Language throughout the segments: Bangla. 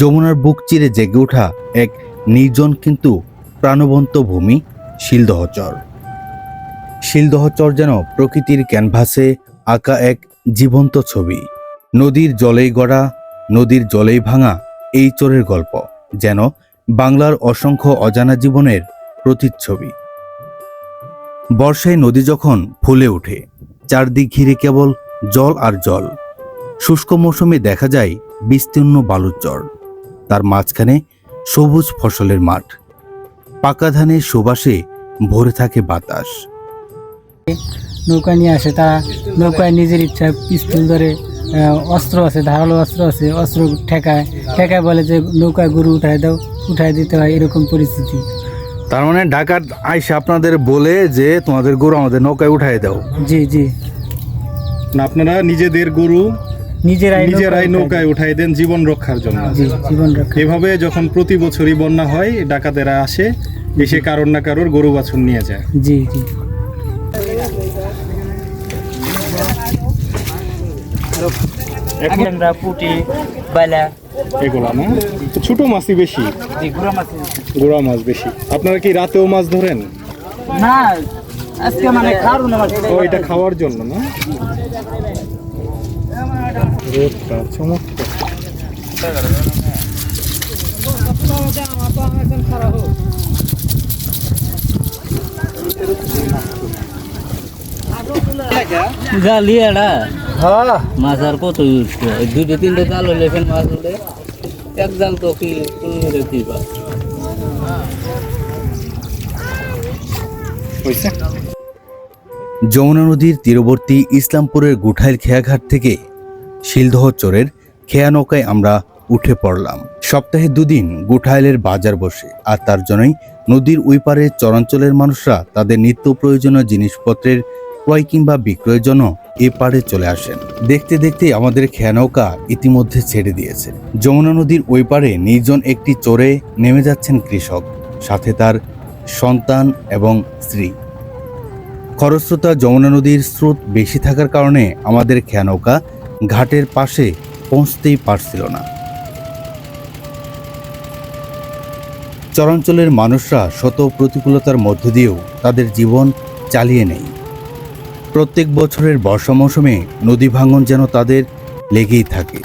যমুনার বুক চিরে জেগে ওঠা এক নির্জন কিন্তু প্রাণবন্ত ভূমি, শিলদহচর। শিলদহচর যেন প্রকৃতির ক্যানভাসে আঁকা এক জীবন্ত ছবি। নদীর জলেই গড়া, নদীর জলেই ভাঙা এই চোরের গল্প, যেন বাংলার অসংখ্য অজানা জীবনের প্রতিচ্ছবি। বর্ষায় নদী যখন ফুলে ওঠে, চারদিক ঘিরে কেবল জল আর জল। শুষ্ক মৌসুমে দেখা যায় বিস্তীর্ণ বালুর চর। তার মাঝখানে সবুজ ফসলের মাঠ। পাকা ধানের সুবাসে ভরে থাকে বাতাস। নৌকা নিয়ে আসে তারা। নৌকায় নিজের ইচ্ছা পিস্তল ধরে অস্ত্র আছে ধারালো অস্ত্র আছে অস্ত্র ঠেকায়। ঠেকায় বলে যে নৌকায় গরু উঠায় দাও উঠায় দিতে হয় এরকম পরিস্থিতি। তার মানে ঢাকার আইসা আপনাদের বলে যে তোমাদের গরু আমাদের নৌকায় উঠাই দাও। জি জি। আপনারা নিজেদের গরু নিজেরাই নিজেরাই নৌকায় উঠাই দেন জীবন রক্ষার জন্য। জীবন রক্ষা এভাবে যখন প্রতি বছরই বন্যা হয় ডাকাতেরা আসে এসে কারোর না কারোর গরু বাছুর নিয়ে যায়। জি জি। এখন পুটি বাইলা এগুলা না? ছোট মাছই বেশি। গুড়া মাছ বেশি। আপনারা কি রাতেও মাছ ধরেন? না আজকে মানে না ও এটা খাওয়ার জন্য না? রোদটা চমৎকার। জালি হ্যাঁ। মাছ আর কত ইউজ করে? দুটো তিনটে জাল হলে এখানে মাছ উঠে এক জাল তো কি তুমি কি যমুনা নদীর তীরবর্তী ইসলামপুরের গুঠাইল খেয়াঘাট থেকে শিলদহ চোরের খেয়া নৌকায় আমরা উঠে পড়লাম। সপ্তাহে দুদিন গুঠাইলের বাজার বসে, আর তার জন্যই নদীর ওই পারে চরাঞ্চলের মানুষরা তাদের নিত্য প্রয়োজনীয় জিনিসপত্রের ক্রয় কিংবা বিক্রয়ের জন্য এ পারে চলে আসেন। দেখতে দেখতে আমাদের খেয়া নৌকা ইতিমধ্যে ছেড়ে দিয়েছে। যমুনা নদীর ওই পারে নির্জন একটি চোরে নেমে যাচ্ছেন কৃষক, সাথে তার সন্তান এবং স্ত্রী। খরস্রোতা যমুনা নদীর স্রোত বেশি থাকার কারণে আমাদের খেয়া নৌকা ঘাটের পাশে পৌঁছতেই পারছিল না। চরাঞ্চলের মানুষরা শত প্রতিকূলতার মধ্য দিয়েও তাদের জীবন চালিয়ে নেয়। প্রত্যেক বছরের বর্ষা মৌসুমে নদী ভাঙন যেন তাদের লেগেই থাকে।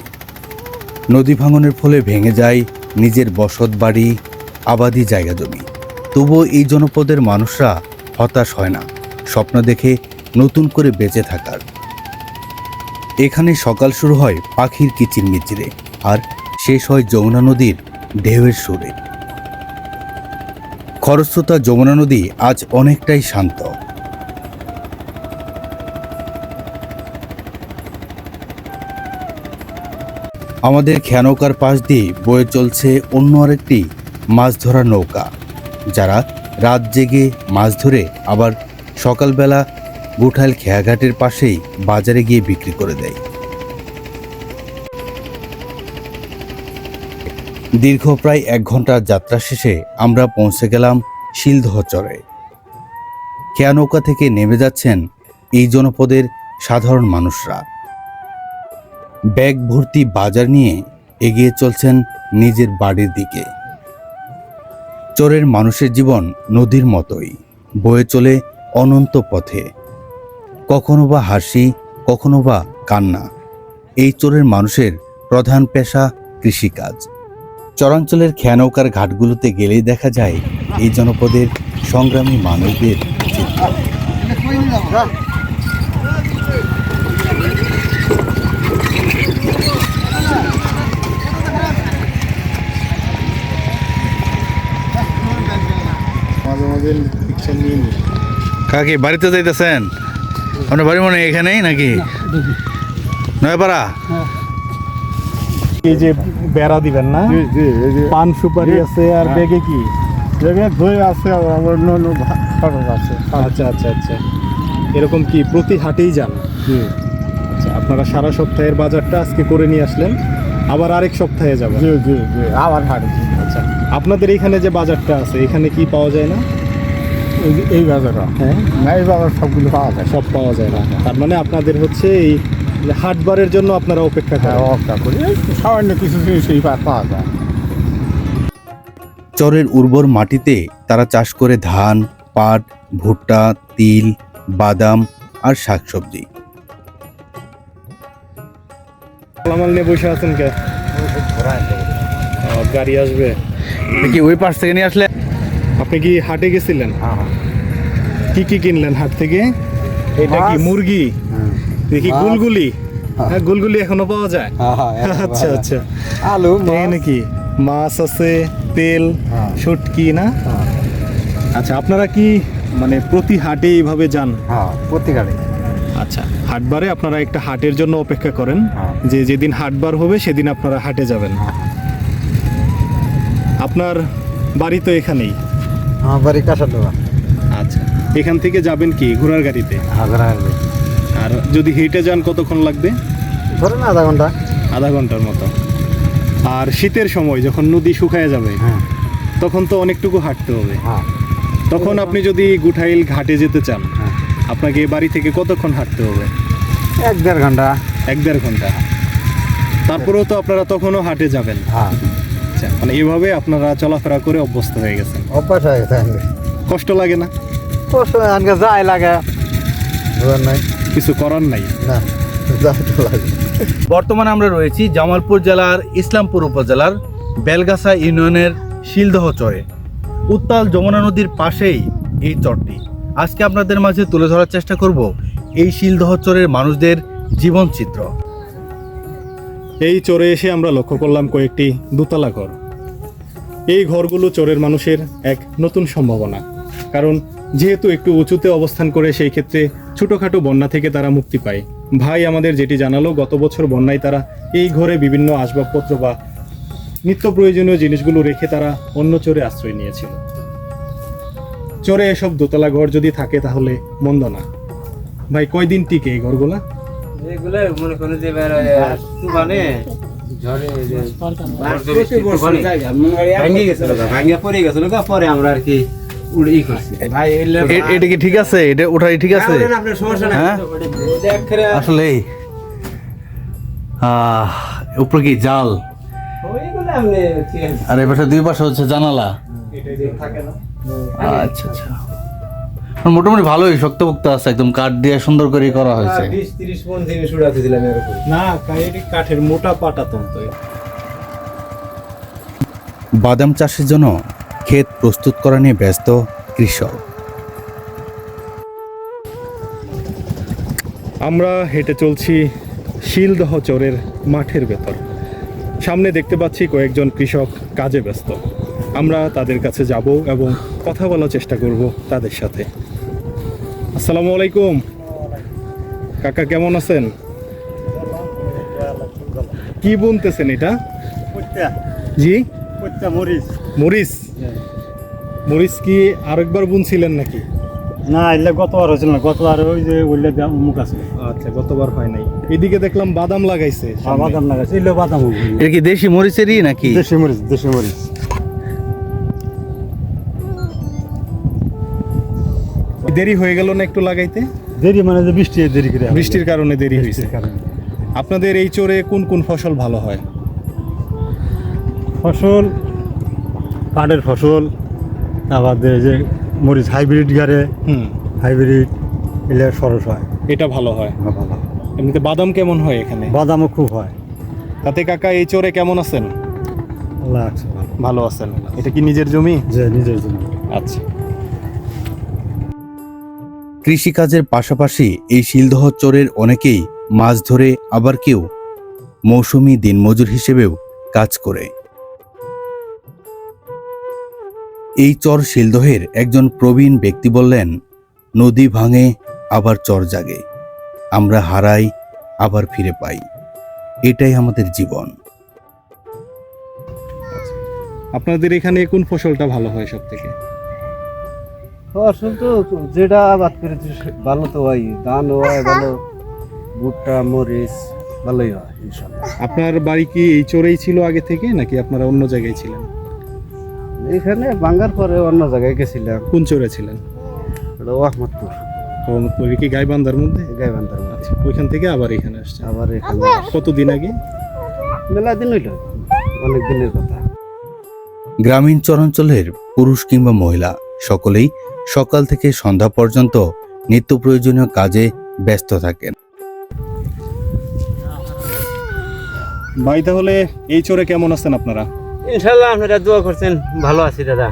নদী ভাঙনের ফলে ভেঙে যায় নিজের বসত বাড়ি, আবাদি জায়গা জমি। তবুও এই জনপদের মানুষরা হতাশ হয় না, স্বপ্ন দেখে নতুন করে বেঁচে থাকার। এখানে সকাল শুরু হয় পাখির কিচিরমিচিরে আর শেষ হয় যমুনা নদীর ঢেউয়ের সুরে। খরস্রোতা যমুনা নদী আজ অনেকটাই শান্ত। আমাদের খেয়ানৌকার পাশ দিয়ে বয়ে চলছে অন্য আরেকটি মাছ ধরার নৌকা, যারা রাত জেগে মাছ ধরে আবার সকালবেলা গুঠাইল খেয়াঘাটের পাশেই বাজারে গিয়ে বিক্রি করে দেয়। দীর্ঘ প্রায় এক ঘণ্টার যাত্রা শেষে আমরা পৌঁছে গেলাম শিলদহ চরে খেয়া নৌকা থেকে নেমে যাচ্ছেন এই জনপদের সাধারণ মানুষরা। ব্যাগ ভর্তি বাজার নিয়ে এগিয়ে চলছেন নিজের বাড়ির দিকে। চোরের মানুষের জীবন নদীর মতোই, বয়ে চলে অনন্ত পথে। কখনো বা হাসি কখনো বা কান্না এই চোরের মানুষের প্রধান পেশা কৃষিকাজ। চরাঞ্চলের খেয়ানৌকার ঘাটগুলোতে গেলেই দেখা যায় এই জনপদের সংগ্রামী মানুষদের কাকি বাড়িতে যাইতেছেন? আপনার বাড়ি মনে হয় এখানেই নাকি? নয়পাড়া? এই যে বেড়া দিবেন না? পান সুপারি আছে আর ব্যাগে কি? জায়গায় ধুয়ে আছে আর অন্য অন্য খরচ আছে। আচ্ছা আচ্ছা আচ্ছা। এরকম কি প্রতি হাটেই যান? জি। আচ্ছা আপনারা সারা সপ্তাহের বাজারটা আজকে করে নিয়ে আসলেন আবার আরেক সপ্তাহে যাবেন। জি জি জি আবার হাটে আচ্ছা আপনাদের এখানে যে বাজারটা আছে এখানে কি পাওয়া যায় না? এই এই বাজার হ্যাঁ। না এই বাজার সবগুলো পাওয়া যায়। সব পাওয়া যায় না। তার মানে আপনাদের হচ্ছে এই যে হাটবারের জন্য আপনারা অপেক্ষা হ্যাঁ করেন অবস্থা করি সামান্য কিছু জিনিস এই পাওয়া যায়। চরের উর্বর মাটিতে তারা চাষ করে ধান পাট ভুট্টা তিল বাদাম আর শাকসবজি। মালামাল নিয়ে বসে আছেন কে? গাড়ি আসবে। কি ওই পাশ থেকে নিয়ে আসলে? আপনি কি হাটে গেছিলেন? কি কি কিনলেন হাট থেকে? এটা কি মুরগি? দেখি গুলগুলি? হ্যাঁ গুলগুলি এখনও পাওয়া যায়? আচ্ছা আচ্ছা। আলু নাকি? মাছ আছে তেল শুটকি না? আচ্ছা আপনারা কি মানে প্রতি হাটে এইভাবে যান? প্রতি হাটে। আচ্ছা হাটবারে আপনারা একটা হাটের জন্য অপেক্ষা করেন। হ্যাঁ। যে যেদিন হাটবার হবে সেদিন আপনারা হাটে যাবেন। আপনার বাড়ি তো এখানেই? আমার বাড়ি আচ্ছা এখান থেকে যাবেন কি ঘোড়ার গাড়িতে? আর যদি হেঁটে যান কতক্ষণ লাগবে? ধরেন আধা ঘণ্টা। আধা ঘণ্টার মতো। আর শীতের সময় যখন নদী শুকায় যাবে হ্যাঁ। তখন তো অনেকটুকু হাঁটতে হবে। হ্যাঁ। তখন আপনি যদি গুঠাইল ঘাটে যেতে চান হ্যাঁ। আপনাকে বাড়ি থেকে কতক্ষণ হাঁটতে হবে? এক দেড় ঘণ্টা। এক দেড় ঘণ্টা। তারপরেও তো আপনারা তখনও হাটে যাবেন। হ্যাঁ। আচ্ছা মানে এইভাবে আপনারা চলাফেরা করে অভ্যস্ত হয়ে গেছেন। অভ্যাস হয়ে গেছে কষ্ট লাগে না? কষ্ট আনকে যাই লাগে। নাই। কিছু করার নাই? না বর্তমানে আমরা রয়েছি জামালপুর জেলার ইসলামপুর উপজেলার বেলগাছা ইউনিয়নের শিলদহ চরে। উত্তাল যমুনা নদীর পাশেই এই চরটি। আজকে আপনাদের মাঝে তুলে ধরার চেষ্টা করব এই শিলদহ চরের মানুষদের জীবন চিত্র এই চরে এসে আমরা লক্ষ্য করলাম কয়েকটি দোতলা ঘর। এই ঘরগুলো চোরের মানুষের এক নতুন সম্ভাবনা। কারণ যেহেতু একটু উঁচুতে অবস্থান করে সেই ক্ষেত্রে ছোটোখাটো বন্যা থেকে তারা মুক্তি পায়। ভাই আমাদের যেটি জানালো, গত বছর বন্যায় তারা এই ঘরে বিভিন্ন আসবাবপত্র বা নিত্য প্রয়োজনীয় জিনিসগুলো রেখে তারা অন্য চোরে আশ্রয় নিয়েছিল। চোরে এসব দোতলা ঘর যদি থাকে তাহলে মন্দ না। ভাই, কয়দিন টিকে এই ঘরগুলা? এগুলো মনে করেন যে পরে আমরা আর কি এটা কি ঠিক আছে? এটা ওঠাই ঠিক আছে? হ্যাঁ? আসলে আহ উপরে কি জাল? আর এ পাশে দুই পাশে হচ্ছে জানালা। আচ্ছা আচ্ছা। মোটামুটি ভালোই শক্তপোক্ত আছে একদম কাঠ দিয়ে সুন্দর করে করা হয়েছে। মন জিনিস এর উপরে। না কাঠের মোটা পাটা তন্ত বাদাম চাষের জন্য ক্ষেত প্রস্তুত করা নিয়ে ব্যস্ত কৃষক। আমরা হেঁটে চলছি শিলদহ চরের মাঠের ভেতর। সামনে দেখতে পাচ্ছি কয়েকজন কৃষক কাজে ব্যস্ত। আমরা তাদের কাছে যাব এবং কথা বলার চেষ্টা করব তাদের সাথে। আসসালামু আলাইকুম। কাকা কেমন আছেন? কি বুনতেছেন এটা? জি? মরিচ। মরিচ? মরিচ কি আরেকবার বুনছিলেন নাকি? না এলে গতবার হয়েছিল না। গতবার ওই যে ওইলে মুখ আছে। আচ্ছা গতবার হয় নাই। এদিকে দেখলাম বাদাম লাগাইছে বাদাম লাগাইছে। এলে বাদাম এটা কি দেশি মরিচেরই নাকি? দেশি মরিচ দেশি মরিচ। দেরি হয়ে গেল না একটু লাগাইতে? দেরি মানে যে বৃষ্টি দেরি করে বৃষ্টির কারণে দেরি হয়েছে কারণে। আপনাদের এই চরে কোন কোন ফসল ভালো হয়? ফসল পাটের ফসল দিয়ে যে মরিচ হাইব্রিড গাড়ে হুম। হাইব্রিড এলে সরস হয়। এটা ভালো হয়। ভালো এমনিতে বাদাম কেমন হয় এখানে? বাদামও খুব হয়। তাতে কাকা এই চরে কেমন আছেন? আল্লাহ ভালো। ভালো আছেন। এটা কি নিজের জমি? যে নিজের জমি। আচ্ছা। কৃষিকাজের পাশাপাশি এই শিলদহ চরের অনেকেই মাছ ধরে আবার কেউ মৌসুমি দিনমজুর হিসেবেও কাজ করে। এই চর শিলদহের একজন প্রবীণ ব্যক্তি বললেন, নদী ভাঙে, আবার চর জাগে। আমরা হারাই, আবার ফিরে পাই। এটাই আমাদের জীবন। আপনাদের এখানে কোন ফসলটা ভালো হয় সব থেকে ফসল তো যেটা আবাদ করেছে ভালো তো হয় ধান হয় ভালো। ভুট্টা মরিচ ভালোই হয় ইনশাল্লাহ। আপনার বাড়ি কি এই চরেই ছিল আগে থেকে নাকি আপনারা অন্য জায়গায় ছিলেন? এখানে বাঙ্গার পরে অন্য জায়গায় গেছিলাম। কোন চরে ছিলেন? ওটা আহমদপুর মোহাম্মদপুর কি গাইবান্ধার মধ্যে? গাইবান্ধার মধ্যে। আচ্ছা ওইখান থেকে আবার এখানে আসছে আবার এখানে কতদিন আগে? মেলা দিন হইল। অনেক দিনের কথা। গ্রামীণ চরাঞ্চলের পুরুষ কিংবা মহিলা সকলেই সকাল থেকে সন্ধ্যা পর্যন্ত নিত্য প্রয়োজনীয় কাজে ব্যস্ত থাকেন। ভাই তাহলে এই চোরে কেমন আছেন আপনারা? ইনশাল্লাহ আপনারা দোয়া করছেন ভালো আছি দাদা।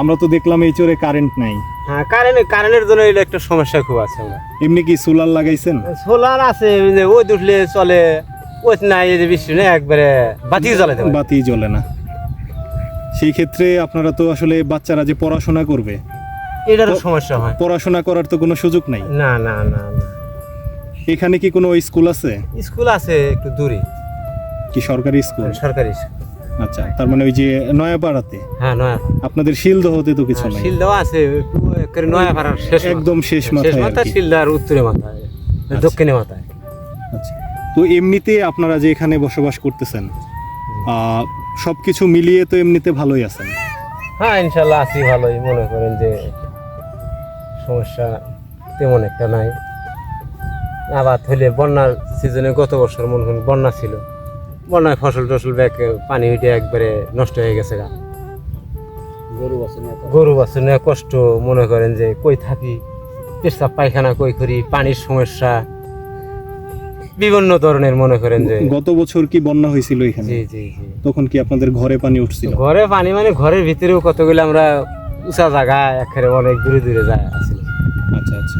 আমরা তো দেখলাম এই চোরে কারেন্ট নাই। হ্যাঁ কারেন্ট কারেন্টের জন্য এটা একটা সমস্যা খুব আছে আমরা। এমনি কি সোলার লাগাইছেন? সোলার আছে ওই উঠলে চলে ওই নাই এই যে বৃষ্টি নেই একবারে বাতি জ্বালাতে পারে। বাতি জ্বলে না। সেই ক্ষেত্রে আপনারা তো আসলে বাচ্চারা যে পড়াশোনা করবে এটারও সমস্যা হয়। পড়াশোনা করার তো কোনো সুযোগ নাই? না না না না। এখানে কি কোনো স্কুল আছে? স্কুল আছে একটু দূরে। কি সরকারি স্কুল? সরকারি স্কুল। আচ্ছা তার মানে ওই যে নয়াপাড়াতে? হ্যাঁ নয়া আপনাদের শিলদ হতে তো কিছু নাই? শিল দেওয়া আছে একটু একেবারে নয়া পাড়ার শেষ একদম শেষ শেষ মাথায় আর মাথা। শিলদার উত্তরে মাথায় দক্ষিণে মাথায়। আচ্ছা তো এমনিতে আপনারা যে এখানে বসবাস করতেছেন আহ, সবকিছু মিলিয়ে তো এমনিতে ভালোই আছেন? হ্যাঁ ইনশাল্লাহ আছি ভালোই মনে করেন যে সমস্যা তেমন একটা নাই। আবার হইলে বন্যার সিজনে গত বছর মনে করেন বন্যা ছিল। বন্যায় ফসল টসল ব্যাগ পানি উঠে একবারে নষ্ট হয়ে গেছে গা। গরু বাছুর নিয়ে কষ্ট? মনে করেন যে কই থাকি? পেশাব পায়খানা কই করি? পানির সমস্যা। বিভিন্ন ধরনের মনে করেন যে গত বছর কি বন্যা হয়েছিল এখানে? জি জি জি। তখন কি আপনাদের ঘরে পানি উঠছিল? ঘরে পানি মানে ঘরের ভিতরেও কতগুলো আমরা উঁচা জায়গা একেবারে অনেক দূরে দূরে যায় আসলে। আচ্ছা আচ্ছা।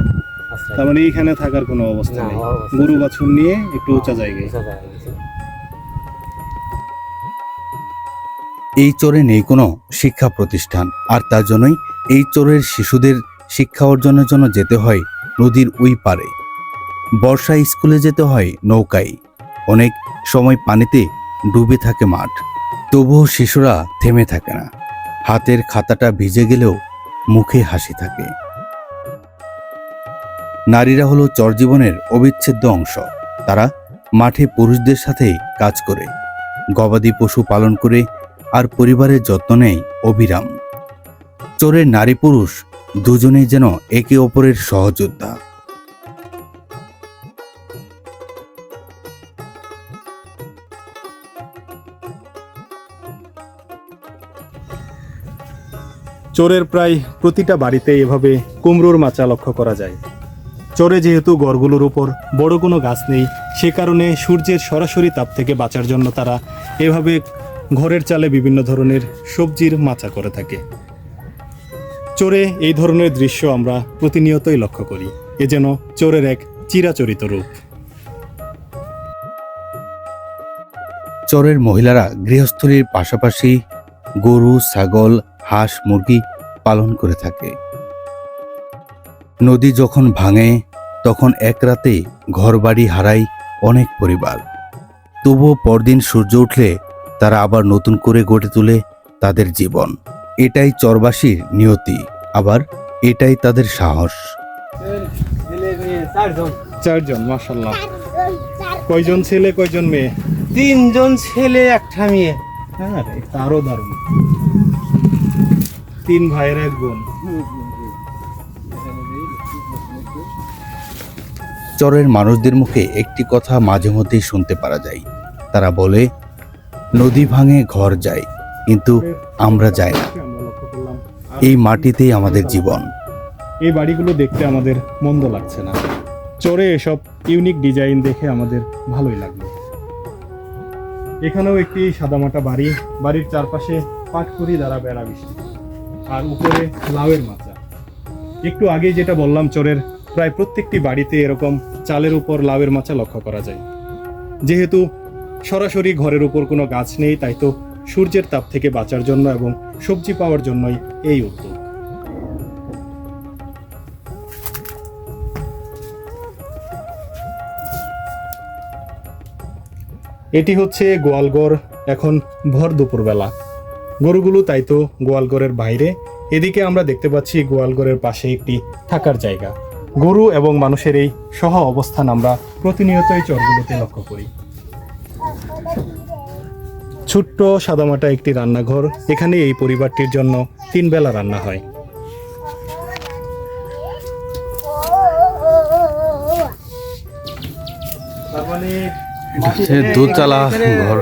তার মানে এইখানে থাকার কোনো অবস্থা নেই। গরু বাছুর নিয়ে একটু উঁচা জায়গায়। উঁচা জায়গায় এই চরে নেই কোনো শিক্ষা প্রতিষ্ঠান আর তার জন্যই এই চরের শিশুদের শিক্ষা অর্জনের জন্য যেতে হয় নদীর ওই পারে বর্ষায় স্কুলে যেতে হয় নৌকায়। অনেক সময় পানিতে ডুবে থাকে মাঠ। তবুও শিশুরা থেমে থাকে না। হাতের খাতাটা ভিজে গেলেও মুখে হাসি থাকে। নারীরা হলো চরজীবনের অবিচ্ছেদ্য অংশ। তারা মাঠে পুরুষদের সাথে কাজ করে, গবাদি পশু পালন করে আর পরিবারের যত্ন নেয় অবিরাম চোরের নারী পুরুষ দুজনেই যেন একে অপরের সহযোদ্ধা। চোরের প্রায় প্রতিটা বাড়িতে এভাবে কুমড়োর মাচা লক্ষ্য করা যায়। চোরে যেহেতু গড়গুলোর উপর বড় কোনো গাছ নেই, সে কারণে সূর্যের সরাসরি তাপ থেকে বাঁচার জন্য তারা এভাবে ঘরের চালে বিভিন্ন ধরনের সবজির মাচা করে থাকে। চোরে এই ধরনের দৃশ্য আমরা প্রতিনিয়তই লক্ষ্য করি। এ যেন চোরের এক চিরাচরিত রূপ। চরের মহিলারা গৃহস্থলীর পাশাপাশি গরু, ছাগল হাঁস মুরগি পালন করে থাকে। নদী যখন ভাঙে তখন এক রাতে ঘরবাড়ি হারায় অনেক পরিবার। তবুও পরদিন সূর্য উঠলে তারা আবার নতুন করে গড়ে তোলে তাদের জীবন। এটাই চরবাসীর নিয়তি আবার এটাই তাদের সাহস। চারজন মাসাল্লাহ কয়জন ছেলে কয়জন মেয়ে? তিনজন ছেলে একটা মেয়ে। হ্যাঁ তারও দারুণ। তিন ভাইয়ের এক বোন। চরের মানুষদের মুখে একটি কথা মাঝে মধ্যেই শুনতে পারা যায়। তারা বলে নদী ভাঙে ঘর যায় কিন্তু আমরা যাই না। এই মাটিতেই আমাদের জীবন। এই বাড়িগুলো দেখতে আমাদের মন্দ লাগছে না। চরে এসব ইউনিক ডিজাইন দেখে আমাদের ভালোই লাগল। এখানেও একটি সাদামাটা বাড়ি বাড়ির চারপাশে পাটকুড়ি দ্বারা বেড়া বৃষ্টি আর উপরে লাউয়ের মাচা। একটু আগে যেটা বললাম, চোরের প্রায় প্রত্যেকটি বাড়িতে এরকম চালের উপর লাউয়ের মাচা লক্ষ্য করা যায়। যেহেতু সরাসরি ঘরের উপর কোনো গাছ নেই, তাই তো সূর্যের তাপ থেকে বাঁচার জন্য এবং সবজি পাওয়ার জন্যই এই উদ্যোগ। এটি হচ্ছে গোয়ালঘর, এখন ভর দুপুরবেলা। গরুগুলো তাই তো গোয়ালঘরের বাইরে। এদিকে আমরা দেখতে পাচ্ছি গোয়ালঘরের পাশে একটি থাকার জায়গা। গরু এবং মানুষের এই সহ অবস্থান আমরা প্রতিনিয়তই চরগুলোতে লক্ষ্য করি। ছোট্ট সাদামাটা একটি রান্নাঘর। এখানে এই পরিবারটির জন্য তিন বেলা রান্না হয়। মানে ঘর।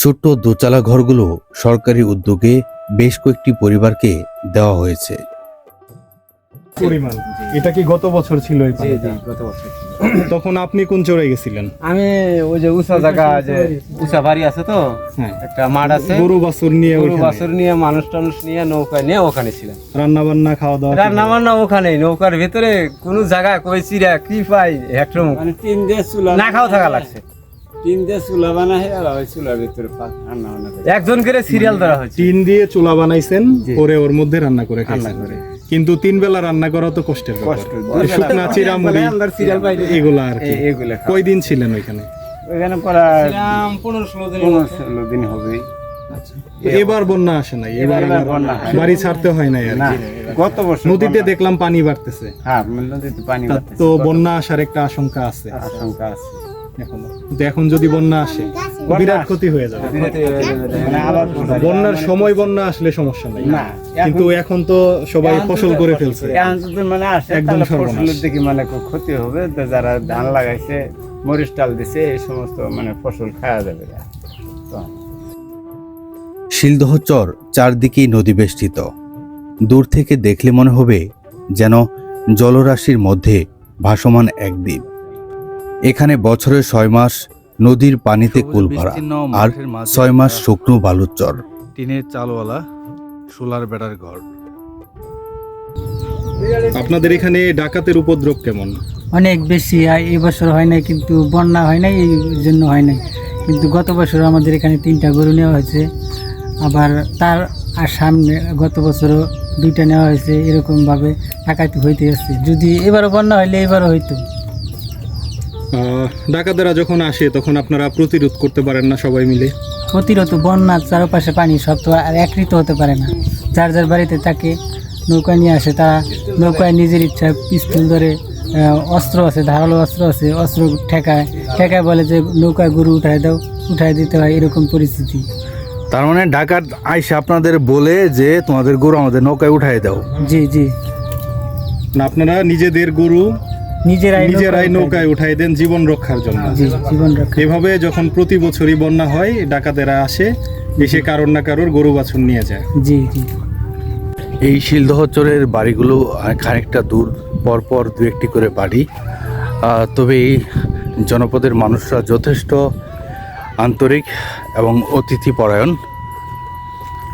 ছোট্ট দোচালা ঘরগুলো সরকারি উদ্যোগে বেশ কয়েকটি পরিবারকে দেওয়া হয়েছে। পরিমাণ। এটা কি গত বছর ছিল এই পানিটা? গত বছর তখন আপনি কোন চরে গেছিলেন? আমি ওই যে উঁচা জায়গা যে উঁচা বাড়ি আছে তো হ্যাঁ। একটা মাঠ আছে। গরু বাছুর নিয়ে গরু বাছুর নিয়ে মানুষ টানুষ নিয়ে নৌকা নিয়ে ওখানে ছিলাম। রান্না বান্না খাওয়া দাওয়া রান্না বান্না ওখানে নৌকার ভিতরে কোন জায়গা কই চিরা কি পাই একটা মানে তিন দিয়ে না খাওয়া থাকা লাগছে। তিন দিয়ে চুলা বানাই আর ওই চুলার ভিতরে পা- রান্না বান্না করে। একজন করে সিরিয়াল ধরা হয়েছে। টিন দিয়ে চুলা বানাইছেন পরে ওর মধ্যে রান্না করে খাইছেন। কিন্তু তিন বেলা রান্না করা তো কষ্টের কষ্ট। শুকনা চিরা মুড়ি সিরিয়াল পাই এগুলা আর কি। এগুলা কয়দিন ছিলেন ওইখানে? ওইখানে প্রায় পনেরো ষোলো দিন পনেরো ষোলো দিন হবেই এবার বন্যা আসে নাই এবার হয়। বাড়ি ছাড়তে হয় নাই আর না কি। গত বছর নদীতে দেখলাম পানি বাড়তেছে। হ্যাঁ নদীতে পানি বাড়তেছে। তো বন্যা আসার একটা আশঙ্কা আছে। আশঙ্কা আছে। এখনও। কিন্তু এখন যদি বন্যা আসে বিরাট ক্ষতি হয়ে যাবে। মানে বন্যার সময় বন্যা আসলে সমস্যা নাই। না কিন্তু এখন তো সবাই ফসল করে ফেলছে। মানে আসে একদম ফসলের দিকে মানে খুব ক্ষতি হবে। যারা ধান লাগাইছে মরিচ টাল দিছে এই সমস্ত মানে ফসল খাওয়া যাবে। না। শিলদহ চর চারদিকেই নদী বেষ্টিত দূর থেকে দেখলে মনে হবে যেন জলরাশির মধ্যে ভাসমান এক দ্বীপ। এখানে বছরের ছয় মাস নদীর পানিতে কুল ভরা আর ছয় মাস শুকনো বালুর চর টিনের চালওয়ালা সোলার বেড়ার ঘর। আপনাদের এখানে ডাকাতের উপদ্রব কেমন? অনেক বেশি আর এই বছর হয় নাই কিন্তু বন্যা হয় নাই এই জন্য হয় নাই। কিন্তু গত বছর আমাদের এখানে তিনটা গরু নেওয়া হয়েছে। আবার তার আর সামনে গত বছরও দুইটা নেওয়া হয়েছে এরকমভাবে ডাকাতি হইতে আসছে যদি এবারও বন্যা হইলে এবারও হইতো। ডাকাতেরা যখন আসে তখন আপনারা প্রতিরোধ করতে পারেন না সবাই মিলে? প্রতিরত বন্যা চারপাশে পানি সব তো আর একৃত হতে পারে না। যার যার বাড়িতে তাকে নৌকা নিয়ে আসে তারা নৌকায় নিজের ইচ্ছা পিস্তল ধরে অস্ত্র আছে ধারালো অস্ত্র আছে অস্ত্র ঠেকায় ঠেকায় বলে যে নৌকায় গরু উঠায় দাও উঠায় দিতে হয় এরকম পরিস্থিতি। তার মানে ডাকাত আইসা আপনাদের বলে যে তোমাদের গরু আমাদের নৌকায় উঠায় দাও। জি জি। না আপনারা নিজেদের গরু নিজেরাই নিজেরাই নৌকায় উঠাই দেন জীবন রক্ষার জন্য। জীবন রক্ষা এভাবে যখন প্রতি বছরই বন্যা হয় ডাকাতেরা আসে এসে কারোর না কারোর গরু বাছুর নিয়ে যায়। জি জি। এই শিলদহ চরের বাড়িগুলো খানিকটা দূর পরপর দু একটি করে বাড়ি। তবে এই জনপদের মানুষরা যথেষ্ট আন্তরিক এবং অতিথি পরায়ণ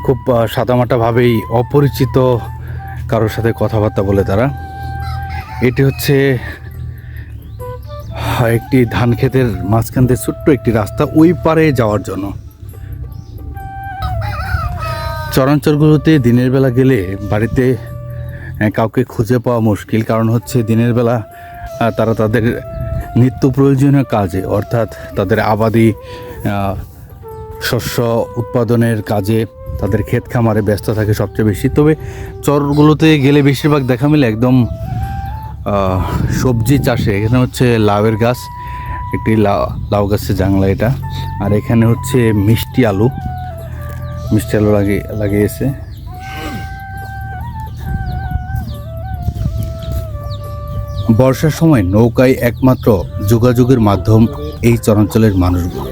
খুব সাদামাটাভাবেই অপরিচিত কারোর সাথে কথাবার্তা বলে তারা। এটি হচ্ছে একটি ধান ক্ষেতের মাঝখান দিয়ে ছোট্ট একটি রাস্তা ওই পারে যাওয়ার জন্য। চরাঞ্চলগুলোতে দিনের বেলা গেলে বাড়িতে কাউকে খুঁজে পাওয়া মুশকিল। কারণ হচ্ছে দিনের বেলা তারা তাদের নিত্য প্রয়োজনীয় কাজে, অর্থাৎ তাদের আবাদি শস্য উৎপাদনের কাজে তাদের ক্ষেত খামারে ব্যস্ত থাকে সবচেয়ে বেশি। তবে চরগুলোতে গেলে বেশিরভাগ দেখা মিলে একদম সবজি চাষে, এখানে হচ্ছে লাউয়ের গাছ, একটি লাউ লাউ গাছের জাংলা এটা। আর এখানে হচ্ছে মিষ্টি আলু মিষ্টি আলু লাগিয়ে লাগিয়েছে। বর্ষার সময় নৌকায় একমাত্র যোগাযোগের মাধ্যম এই চরাঞ্চলের মানুষগুলো।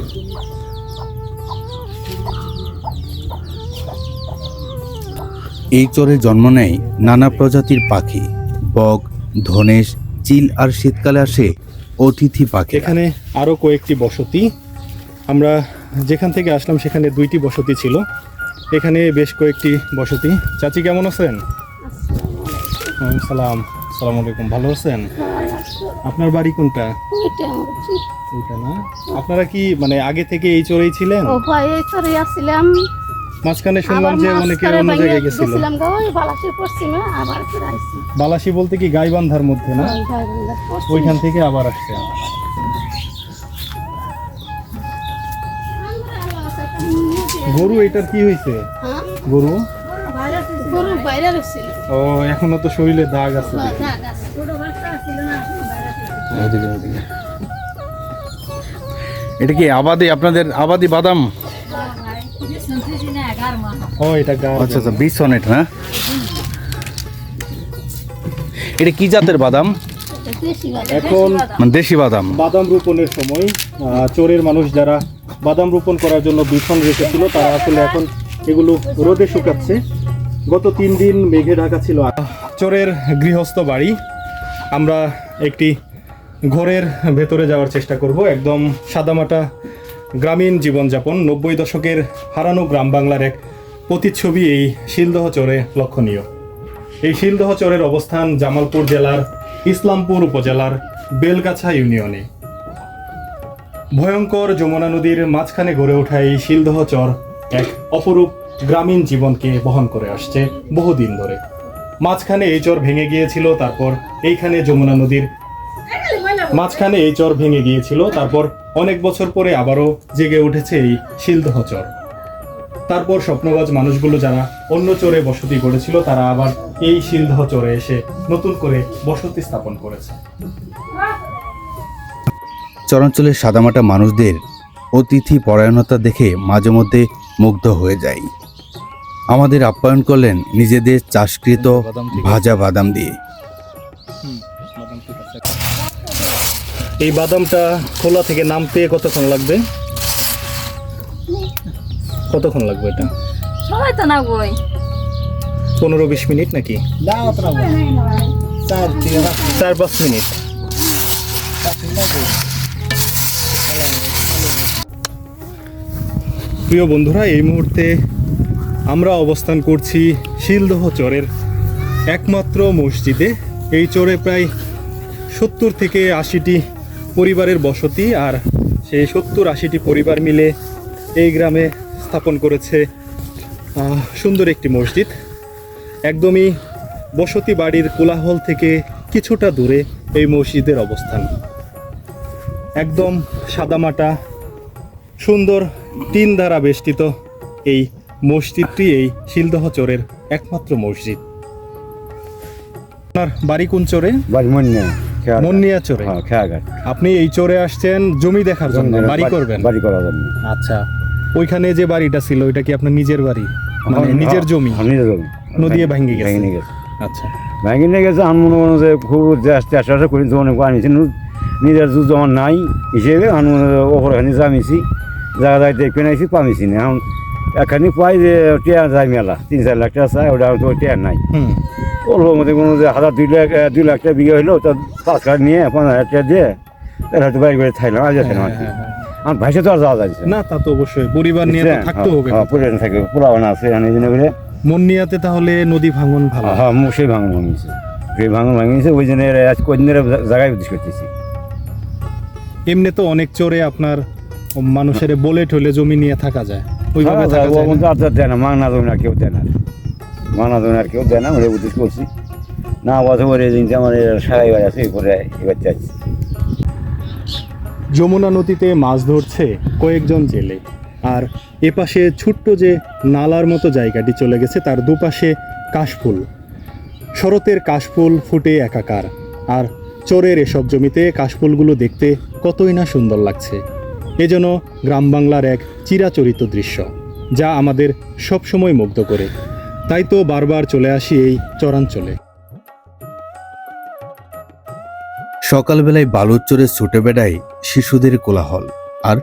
এই চরে জন্ম নেয় নানা প্রজাতির পাখি, বক ধনেশ চিল আর শীতকালে আসে অতিথি পাখি এখানে আরও কয়েকটি বসতি। আমরা যেখান থেকে আসলাম সেখানে দুইটি বসতি ছিল। এখানে বেশ কয়েকটি বসতি। চাচি কেমন আছেন? ওয়ালাইকুম সালাম। সালাম আলাইকুম। ভালো আছেন? আপনার বাড়ি কোনটা? ওইটা না? আপনারা কি মানে আগে থেকে এই চরেই ছিলেন? আসছিলাম মাঝখানে শুনলাম যে অনেকে অন্য জায়গায় গেছিল। গেছিলাম গো ওই বালাসির পশ্চিমে আবার ফিরে আইছি। বালাসি বলতে কি গাইবান্ধার মধ্যে না। ওইখান থেকে আবার আসছে। গরু এটার কি হয়েছে হ্যাঁ? গরু? ও এখনও তো শরীরে দাগ আছে। এটা কি আবাদি আপনাদের আবাদি বাদাম? ও এটা গা আচ্ছা আচ্ছা না এটা কি জাতের বাদাম? এখন মানে দেশি বাদাম। বাদাম রোপণের সময় চোরের মানুষ যারা বাদাম রোপণ করার জন্য বিছন রেখেছিল তারা আসলে এখন এগুলো রোদে শুকাচ্ছে। গত তিন দিন মেঘে ঢাকা ছিল। চোরের গৃহস্থ বাড়ি। আমরা একটি ঘরের ভেতরে যাওয়ার চেষ্টা করব। একদম সাদামাটা গ্রামীণ জীবনযাপন নব্বই দশকের হারানো গ্রাম বাংলার এক প্রতিচ্ছবি এই শিলদহ চরে লক্ষণীয়। এই শিলদহ চরের অবস্থান জামালপুর জেলার ইসলামপুর উপজেলার বেলগাছা ইউনিয়নে। ভয়ঙ্কর যমুনা নদীর মাঝখানে গড়ে ওঠা এই শিলদহ চর এক অপরূপ গ্রামীণ জীবনকে বহন করে আসছে বহুদিন ধরে। মাঝখানে এই চর ভেঙে গিয়েছিল, তারপর এইখানে যমুনা নদীর মাঝখানে এই চর ভেঙে গিয়েছিল, তারপর অনেক বছর পরে আবারও জেগে উঠেছে এই শিলদহ চর তারপর স্বপ্নবাজ মানুষগুলো যারা অন্য চরে বসতি করেছিল তারা আবার এই শিলদহ চরে এসে নতুন করে বসতি স্থাপন করেছে। চরাঞ্চলের সাদামাটা মানুষদের অতিথি পরায়ণতা দেখে মাঝে মধ্যে মুগ্ধ হয়ে যাই। আমাদের আপ্যায়ন করলেন নিজেদের চাষকৃত ভাজা বাদাম দিয়ে। এই বাদামটা খোলা থেকে নামতে কতক্ষণ লাগবে? কতক্ষণ লাগবে এটা? সবাই তো না বই পনেরো বিশ মিনিট নাকি? চার পাঁচ মিনিট। প্রিয় বন্ধুরা এই মুহূর্তে আমরা অবস্থান করছি শিলদহ চরের একমাত্র মসজিদে। এই চরে প্রায় সত্তর থেকে আশিটি পরিবারের বসতি আর সেই সত্তর আশিটি পরিবার মিলে এই গ্রামে স্থাপন করেছে সুন্দর একটি মসজিদ। একদমই বসতি বাড়ির কোলাহল থেকে কিছুটা দূরে এই মসজিদের অবস্থান। একদম সাদামাটা, সুন্দর তিন দ্বারা বেষ্টিত এই মসজিদটি এই শিলদহ চরের একমাত্র মসজিদ। আপনার বাড়ি কোন চরে? বাড়ি মন্নিয়া চরে হ্যাঁ খেয়াঘাট। আপনি এই চরে আসছেন জমি দেখার জন্য বাড়ি করবেন। বাড়ি করার জন্য। আচ্ছা ওইখানে যে বাড়িটা ছিল ওইটা কি আপনার নিজের বাড়ি? মানে নিজের জমি? হ্যাঁ, নিজের জমি। নদী ভেঙে গেছে। ভেঙে গেছে। আচ্ছা। ভেঙে নিয়ে গেছে আমি মনে করেন যে খুব চাষ করি জমি আনিছি নিজের জুত জমা নাই হিসেবে আমি হয় ওপরখানি জামিছি জায়গা জায়গায় দেখে নাইছি পামিছি না। এখন এখানে পাই যে টিয়া যায় মেলা তিন চার লাখ টাকা চাই ওটা তো টিয়া নাই। অল্প মধ্যে কোনো যে হাজার দুই লাখ দুই লাখ টাকা বিঘা হইল তো পাঁচ কাঠ নিয়ে পাঁচ হাজার টাকা দিয়ে তাহলে হয়তো বাড়ি করে থাকলাম আজ থাকলাম আর কি। আমার ভাইসে তো আর যাওয়া যাচ্ছে না। তা তো অবশ্যই। পরিবার নিয়ে তো থাকতে হবে। হ্যাঁ পরিবার থাকে পোলাবান আছে এখানে জন্য করে। মন্নিয়াতে তাহলে নদী ভাঙন ভালো। হ্যাঁ সেই ভাঙন ভাঙিয়েছে সেই ভাঙন ভাঙিয়েছে ওই জন্য আজ কদিনের জায়গায় উদ্দেশ্য করতেছি। এমনি তো অনেক চোরে আপনার মানুষের বলে ঠলে জমি নিয়ে থাকা যায়। ওইভাবে হ্যাঁ, থাকা যায় না? কিন্তু আর তো দেয় না মাংনা জমি আর কেউ দেয় না। মাংনা জমি আর কেউ দেয় না ওরা উদ্দেশ্য করছি না বছর করে জিনিস আমার সারাই আছে এরপরে এবার যমুনা নদীতে মাছ ধরছে কয়েকজন জেলে আর এপাশে ছোট্ট যে নালার মতো জায়গাটি চলে গেছে তার দুপাশে কাশফুল। শরতের কাশফুল ফুটে একাকার আর চোরের এসব জমিতে কাশফুলগুলো দেখতে কতই না সুন্দর লাগছে। এ যেন গ্রাম বাংলার এক চিরাচরিত দৃশ্য যা আমাদের সবসময় মুগ্ধ করে। তাই তো বারবার চলে আসি এই চরাঞ্চলে। সকালবেলায় বালুচরে ছুটে বেড়ায় শিশুদের কোলাহল আর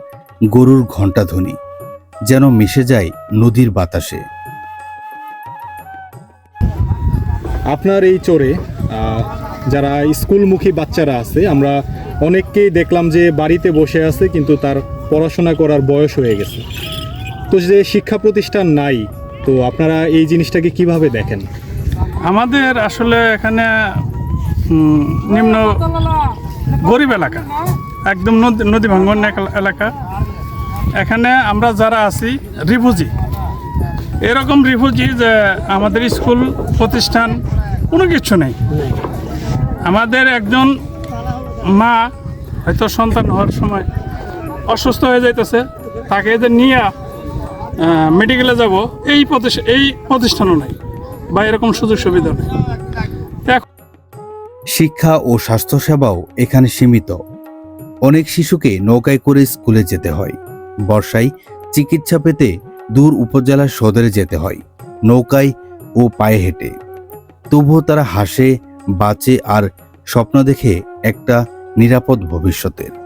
গরুর ঘণ্টাধ্বনি যেন মিশে যায় নদীর বাতাসে। আপনার এই চোরে আহ, যারা স্কুলমুখী বাচ্চারা আছে আমরা অনেককেই দেখলাম যে বাড়িতে বসে আছে, কিন্তু তার পড়াশোনা করার বয়স হয়ে গেছে। তো যে শিক্ষা প্রতিষ্ঠান নাই, তো আপনারা এই জিনিসটাকে কীভাবে দেখেন? আমাদের আসলে এখানে নিম্ন গরিব এলাকা, একদম নদী নদী ভাঙ্গন এলাকা। এখানে আমরা যারা আছি রিফুজি এরকম রিফুজি যে আমাদের স্কুল, প্রতিষ্ঠান, কোনো কিছু নেই। আমাদের একজন মা, হয়তো সন্তান হওয়ার সময় অসুস্থ হয়ে যাইতেছে, তাকে এদের নিয়ে মেডিকেলে যাব। এই এই প্রতিষ্ঠানও নেই, বা এরকম সুযোগ সুবিধা নেই শিক্ষা ও স্বাস্থ্যসেবাও এখানে সীমিত। অনেক শিশুকে নৌকায় করে স্কুলে যেতে হয়। বর্ষায় চিকিৎসা পেতে দূর উপজেলার সদরে যেতে হয়, নৌকায় ও পায়ে হেঁটে। তবুও তারা হাসে, বাঁচে আর স্বপ্ন দেখে একটা নিরাপদ ভবিষ্যতের।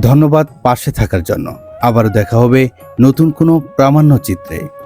ধন্যবাদ পাশে থাকার জন্য। আবার দেখা হবে নতুন কোনো প্রামাণ্য চিত্রে